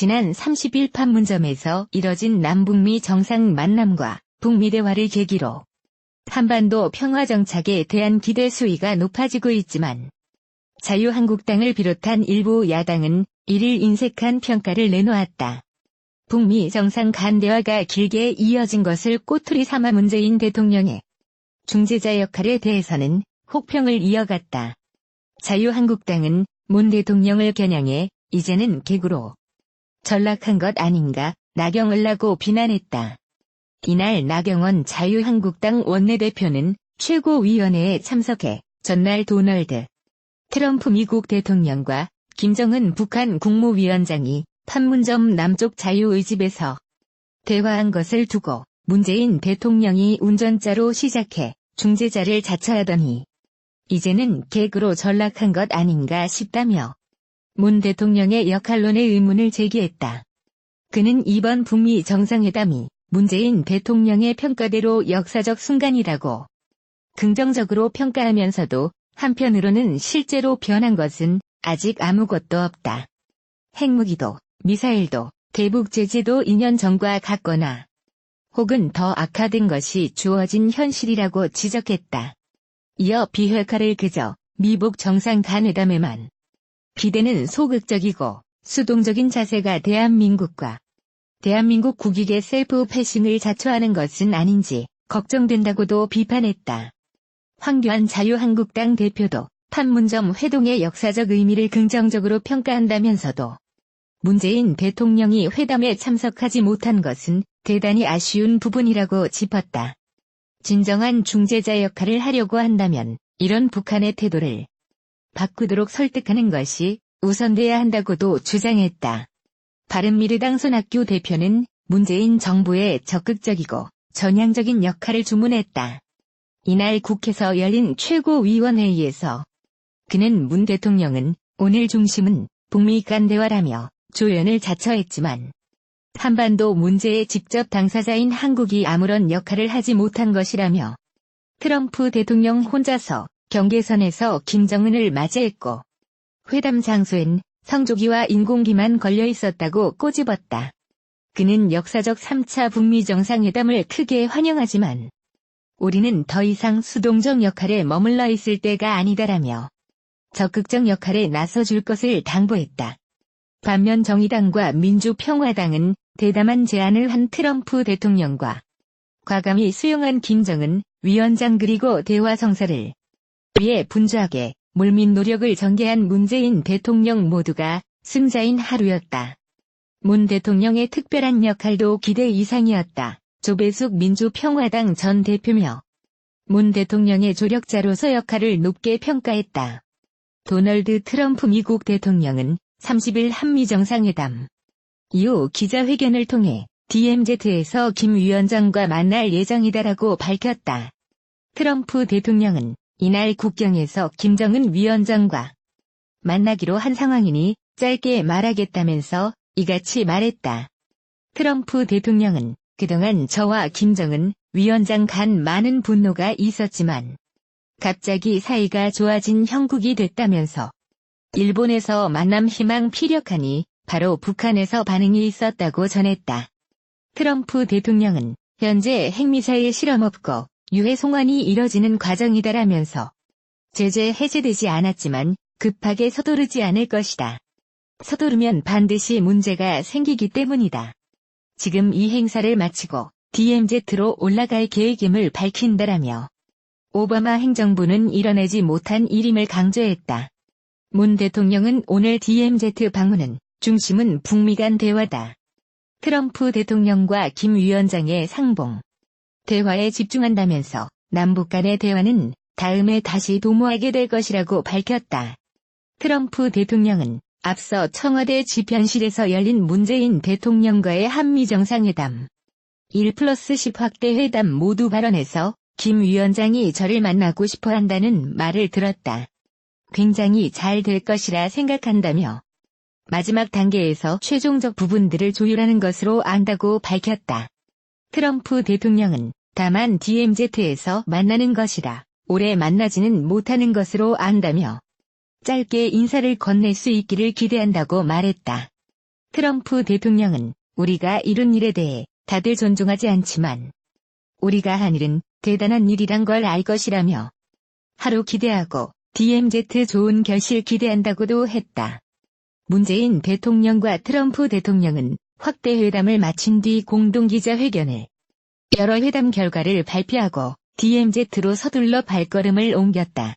지난 30일 판문점에서 이뤄진 남북미 정상 만남과 북미 대화를 계기로 한반도 평화 정착에 대한 기대 수위가 높아지고 있지만 자유한국당을 비롯한 일부 야당은 이를 인색한 평가를 내놓았다. 북미 정상 간 대화가 길게 이어진 것을 꼬투리 삼아 문재인 대통령의 중재자 역할에 대해서는 혹평을 이어갔다. 자유한국당은 문 대통령을 겨냥해 이제는 개구로 전락한 것 아닌가 나경을 라고 비난했다. 이날 나경원 자유한국당 원내대표는 최고위원회에 참석해 전날 도널드 트럼프 미국 대통령과 김정은 북한 국무위원장이 판문점 남쪽 자유의집에서 대화한 것을 두고 문재인 대통령이 운전자로 시작해 중재자를 자처하더니 이제는 개그로 전락한 것 아닌가 싶다며 문 대통령의 역할론의 의문을 제기했다. 그는 이번 북미 정상회담이 문재인 대통령의 평가대로 역사적 순간이라고 긍정적으로 평가하면서도 한편으로는 실제로 변한 것은 아직 아무것도 없다. 핵무기도 미사일도 대북 제재도 2년 전과 같거나 혹은 더 악화된 것이 주어진 현실이라고 지적했다. 이어 비핵화를 그저 미북 정상 간회담에만 비대는 소극적이고 수동적인 자세가 대한민국과 대한민국 국익의 셀프 패싱을 자초하는 것은 아닌지 걱정된다고도 비판했다. 황교안 자유한국당 대표도 판문점 회동의 역사적 의미를 긍정적으로 평가한다면서도 문재인 대통령이 회담에 참석하지 못한 것은 대단히 아쉬운 부분이라고 짚었다. 진정한 중재자 역할을 하려고 한다면 이런 북한의 태도를 바꾸도록 설득하는 것이 우선돼야 한다고도 주장했다. 바른미래당 손학규 대표는 문재인 정부의 적극적이고 전향적인 역할을 주문했다. 이날 국회에서 열린 최고위원회의에서 그는 문 대통령은 오늘 중심은 북미 간 대화라며 조연을 자처했지만 한반도 문제의 직접 당사자인 한국이 아무런 역할을 하지 못한 것이라며 트럼프 대통령 혼자서 경계선에서 김정은을 맞이했고 회담 장소엔 성조기와 인공기만 걸려 있었다고 꼬집었다. 그는 역사적 3차 북미 정상회담을 크게 환영하지만 우리는 더 이상 수동적 역할에 머물러 있을 때가 아니다라며 적극적 역할에 나서줄 것을 당부했다. 반면 정의당과 민주평화당은 대담한 제안을 한 트럼프 대통령과 과감히 수용한 김정은 위원장 그리고 대화 성사를 위해 분주하게 물밑 노력을 전개한 문재인 대통령 모두가 승자인 하루였다. 문 대통령의 특별한 역할도 기대 이상이었다. 조배숙 민주평화당 전 대표며 문 대통령의 조력자로서 역할을 높게 평가했다. 도널드 트럼프 미국 대통령은 30일 한미 정상회담 이후 기자회견을 통해 DMZ에서 김 위원장과 만날 예정이다라고 밝혔다. 트럼프 대통령은 이날 국경에서 김정은 위원장과 만나기로 한 상황이니 짧게 말하겠다면서 이같이 말했다. 트럼프 대통령은 그동안 저와 김정은 위원장 간 많은 분노가 있었지만 갑자기 사이가 좋아진 형국이 됐다면서 일본에서 만남 희망 피력하니 바로 북한에서 반응이 있었다고 전했다. 트럼프 대통령은 현재 핵미사일 실험 없고 유해 송환이 이뤄지는 과정이다라면서 제재 해제되지 않았지만 급하게 서두르지 않을 것이다. 서두르면 반드시 문제가 생기기 때문이다. 지금 이 행사를 마치고 DMZ로 올라갈 계획임을 밝힌다라며 오바마 행정부는 이뤄내지 못한 일임을 강조했다. 문 대통령은 오늘 DMZ 방문은 중심은 북미 간 대화다. 트럼프 대통령과 김 위원장의 상봉. 대화에 집중한다면서 남북 간의 대화는 다음에 다시 도모하게 될 것이라고 밝혔다. 트럼프 대통령은 앞서 청와대 집현실에서 열린 문재인 대통령과의 한미 정상회담 1 플러스 10 확대 회담 모두 발언에서 김 위원장이 저를 만나고 싶어 한다는 말을 들었다. 굉장히 잘 될 것이라 생각한다며 마지막 단계에서 최종적 부분들을 조율하는 것으로 안다고 밝혔다. 트럼프 대통령은 다만 DMZ에서 만나는 것이라 오래 만나지는 못하는 것으로 안다며 짧게 인사를 건넬 수 있기를 기대한다고 말했다. 트럼프 대통령은 우리가 이룬 일에 대해 다들 존중하지 않지만 우리가 한 일은 대단한 일이란 걸 알 것이라며 하루 기대하고 DMZ 좋은 결실 기대한다고도 했다. 문재인 대통령과 트럼프 대통령은 확대 회담을 마친 뒤 공동 기자회견을 여러 회담 결과를 발표하고 DMZ로 서둘러 발걸음을 옮겼다.